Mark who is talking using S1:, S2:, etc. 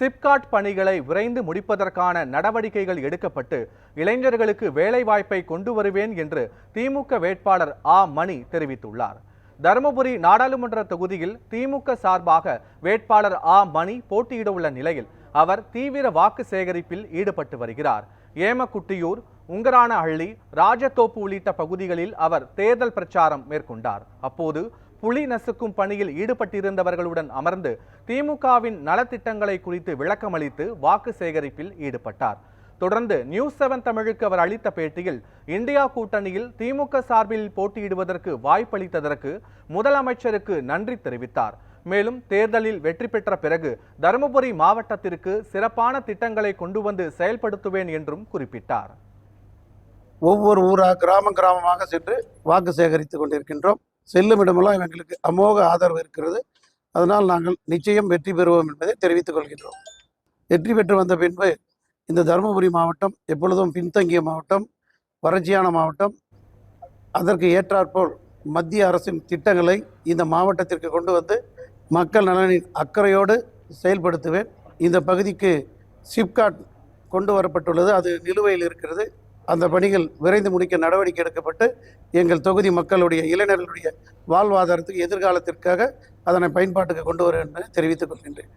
S1: சிப்காட் பணிகளை விரைந்து முடிப்பதற்கான நடவடிக்கைகள் எடுக்கப்பட்டு இளைஞர்களுக்கு வேலைவாய்ப்பை கொண்டு வருவேன் என்று திமுக வேட்பாளர் ஆ. மணி தெரிவித்துள்ளார். தருமபுரி நாடாளுமன்ற தொகுதியில் திமுக சார்பாக வேட்பாளர் ஆ. மணி போட்டியிட உள்ள நிலையில் அவர் தீவிர வாக்கு சேகரிப்பில் ஈடுபட்டு வருகிறார். ஏமக்குட்டியூர் உங்கரானஹள்ளி ராஜத்தோப்பு உள்ளிட்ட பகுதிகளில் அவர் தேர்தல் பிரச்சாரம் மேற்கொண்டார். அப்போது புலி நசுக்கும் பணியில் ஈடுபட்டிருந்தவர்களுடன் அமர்ந்து திமுகவின் நலத்திட்டங்களை குறித்து விளக்கமளித்து வாக்கு சேகரிப்பில் ஈடுபட்டார். தொடர்ந்து நியூஸ் செவன் தமிழுக்கு அவர் அளித்த பேட்டியில் இந்தியா கூட்டணியில் திமுக சார்பில் போட்டியிடுவதற்கு வாய்ப்பளித்ததற்கு முதலமைச்சருக்கு நன்றி தெரிவித்தார். மேலும் தேர்தலில் வெற்றி பெற்ற பிறகு தருமபுரி மாவட்டத்திற்கு சிறப்பான திட்டங்களை கொண்டு வந்து செயல்படுத்துவேன் என்றும் குறிப்பிட்டார்.
S2: ஒவ்வொரு ஊராக கிராமம் கிராமமாக சென்று வாக்கு சேகரித்துக் கொண்டிருக்கின்றோம். செல்லும் இடமெல்லாம் எங்களுக்கு அமோக ஆதரவு இருக்கிறது. அதனால் நாங்கள் நிச்சயம் வெற்றி பெறுவோம் என்பதை தெரிவித்துக் கொள்கின்றோம். வெற்றி பெற்று வந்த பின்பு இந்த தருமபுரி மாவட்டம் எப்பொழுதும் பின்தங்கிய மாவட்டம் வறட்சியான மாவட்டம் அதற்கு ஏற்றாற்போல் மத்திய அரசின் திட்டங்களை இந்த மாவட்டத்திற்கு கொண்டு வந்து மக்கள் நலனின் அக்கறையோடு செயல்படுத்துவேன். இந்த பகுதிக்கு சிப்காட் கொண்டு வரப்பட்டுள்ளது. அது நிலுவையில் இருக்கிறது. அந்த பணிகள் விரைந்து முடிக்க நடவடிக்கை எடுக்கப்பட்டு எங்கள் தொகுதி மக்களுடைய இளைஞர்களுடைய வாழ்வாதாரத்துக்கு எதிர்காலத்திற்காக அதனை பயன்பாட்டுக்கு கொண்டு வருகின்றன தெரிவித்துக் கொள்கின்றேன்.